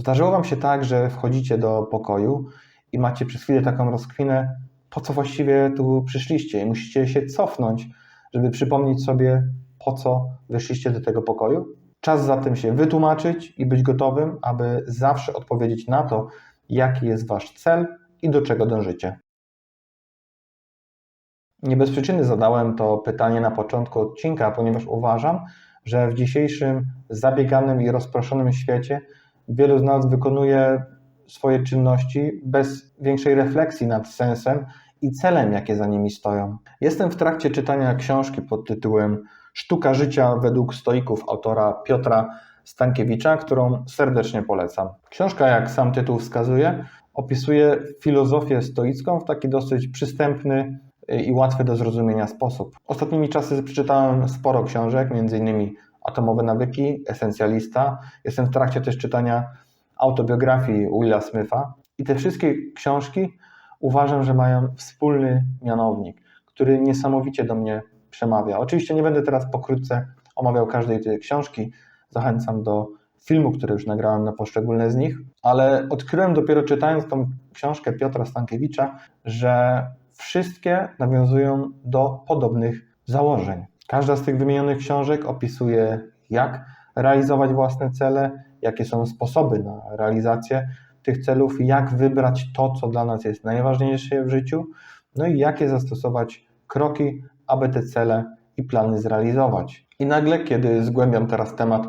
Zdarzyło Wam się tak, że wchodzicie do pokoju i macie przez chwilę taką rozkwinę, po co właściwie tu przyszliście i musicie się cofnąć, żeby przypomnieć sobie, po co wyszliście do tego pokoju? Czas zatem się wytłumaczyć i być gotowym, aby zawsze odpowiedzieć na to, jaki jest Wasz cel i do czego dążycie. Nie bez przyczyny zadałem to pytanie na początku odcinka, ponieważ uważam, że w dzisiejszym zabieganym i rozproszonym świecie wielu z nas wykonuje swoje czynności bez większej refleksji nad sensem i celem, jakie za nimi stoją. Jestem w trakcie czytania książki pod tytułem Sztuka życia według stoików autora Piotra Stankiewicza, którą serdecznie polecam. Książka, jak sam tytuł wskazuje, opisuje filozofię stoicką w taki dosyć przystępny i łatwy do zrozumienia sposób. Ostatnimi czasy przeczytałem sporo książek, m.in. Atomowe nawyki, Esencjalista. Jestem w trakcie też czytania autobiografii Willa Smitha i te wszystkie książki uważam, że mają wspólny mianownik, który niesamowicie do mnie przemawia. Oczywiście nie będę teraz pokrótce omawiał każdej tej książki. Zachęcam do filmu, który już nagrałem na poszczególne z nich, ale odkryłem dopiero czytając tą książkę Piotra Stankiewicza, że wszystkie nawiązują do podobnych założeń. Każda z tych wymienionych książek opisuje, jak realizować własne cele, jakie są sposoby na realizację tych celów, jak wybrać to, co dla nas jest najważniejsze w życiu, no i jakie zastosować kroki, aby te cele i plany zrealizować. I nagle, kiedy zgłębiam teraz temat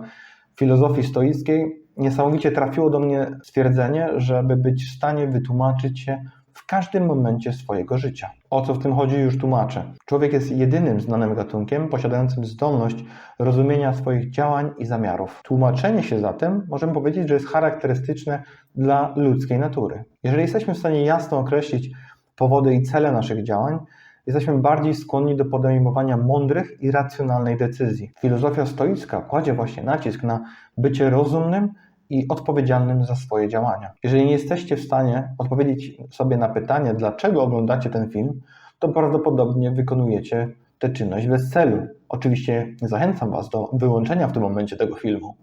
filozofii stoickiej, niesamowicie trafiło do mnie stwierdzenie, żeby być w stanie wytłumaczyć się każdym momencie swojego życia. O co w tym chodzi, już tłumaczę. Człowiek jest jedynym znanym gatunkiem posiadającym zdolność rozumienia swoich działań i zamiarów. Tłumaczenie się zatem, możemy powiedzieć, że jest charakterystyczne dla ludzkiej natury. Jeżeli jesteśmy w stanie jasno określić powody i cele naszych działań, jesteśmy bardziej skłonni do podejmowania mądrych i racjonalnej decyzji. Filozofia stoicka kładzie właśnie nacisk na bycie rozumnym i odpowiedzialnym za swoje działania. Jeżeli nie jesteście w stanie odpowiedzieć sobie na pytanie, dlaczego oglądacie ten film, to prawdopodobnie wykonujecie tę czynność bez celu. Oczywiście zachęcam Was do wyłączenia w tym momencie tego filmu.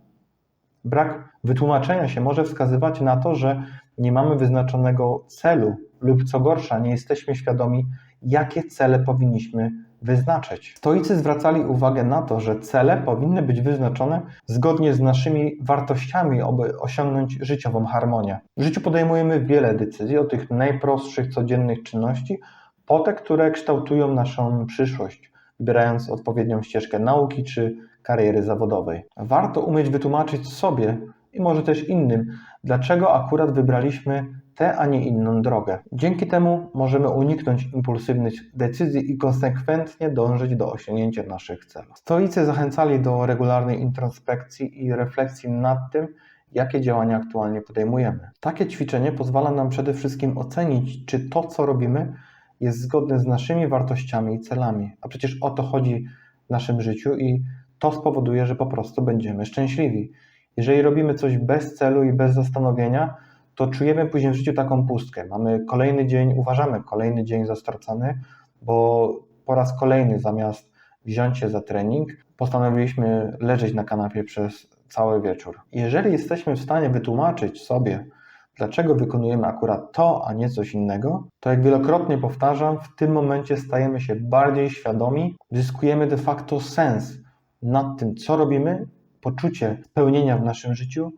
Brak wytłumaczenia się może wskazywać na to, że nie mamy wyznaczonego celu, lub co gorsza, nie jesteśmy świadomi, jakie cele powinniśmy wyznaczyć. Stoicy zwracali uwagę na to, że cele powinny być wyznaczone zgodnie z naszymi wartościami, aby osiągnąć życiową harmonię. W życiu podejmujemy wiele decyzji, od tych najprostszych codziennych czynności, po te, które kształtują naszą przyszłość, wybierając odpowiednią ścieżkę nauki czy kariery zawodowej. Warto umieć wytłumaczyć sobie i może też innym, dlaczego akurat wybraliśmy tę, a nie inną drogę. Dzięki temu możemy uniknąć impulsywnych decyzji i konsekwentnie dążyć do osiągnięcia naszych celów. Stoicy zachęcali do regularnej introspekcji i refleksji nad tym, jakie działania aktualnie podejmujemy. Takie ćwiczenie pozwala nam przede wszystkim ocenić, czy to, co robimy, jest zgodne z naszymi wartościami i celami. A przecież o to chodzi w naszym życiu i to spowoduje, że po prostu będziemy szczęśliwi. Jeżeli robimy coś bez celu i bez zastanowienia, to czujemy później w życiu taką pustkę. Mamy kolejny dzień, uważamy kolejny dzień za stracony, bo po raz kolejny zamiast wziąć się za trening, postanowiliśmy leżeć na kanapie przez cały wieczór. Jeżeli jesteśmy w stanie wytłumaczyć sobie, dlaczego wykonujemy akurat to, a nie coś innego, to jak wielokrotnie powtarzam, w tym momencie stajemy się bardziej świadomi, zyskujemy de facto sens nad tym, co robimy, poczucie spełnienia w naszym życiu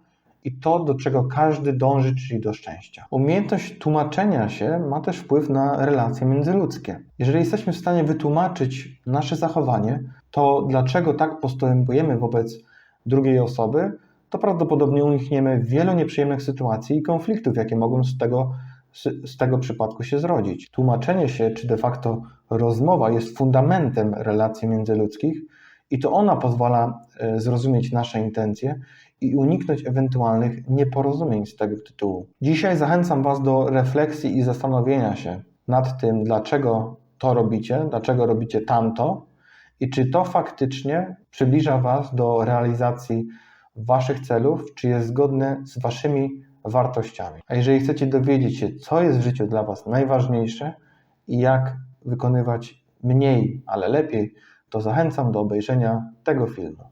i to, do czego każdy dąży, czyli do szczęścia. Umiejętność tłumaczenia się ma też wpływ na relacje międzyludzkie. Jeżeli jesteśmy w stanie wytłumaczyć nasze zachowanie, to dlaczego tak postępujemy wobec drugiej osoby, to prawdopodobnie unikniemy wielu nieprzyjemnych sytuacji i konfliktów, jakie mogą z tego, z tego przypadku się zrodzić. Tłumaczenie się, czy de facto rozmowa jest fundamentem relacji międzyludzkich i to ona pozwala e, zrozumieć nasze intencje i uniknąć ewentualnych nieporozumień z tego tytułu. Dzisiaj zachęcam Was do refleksji i zastanowienia się nad tym, dlaczego to robicie, dlaczego robicie tamto i czy to faktycznie przybliża Was do realizacji Waszych celów, czy jest zgodne z Waszymi wartościami. A jeżeli chcecie dowiedzieć się, co jest w życiu dla Was najważniejsze i jak wykonywać mniej, ale lepiej, to zachęcam do obejrzenia tego filmu.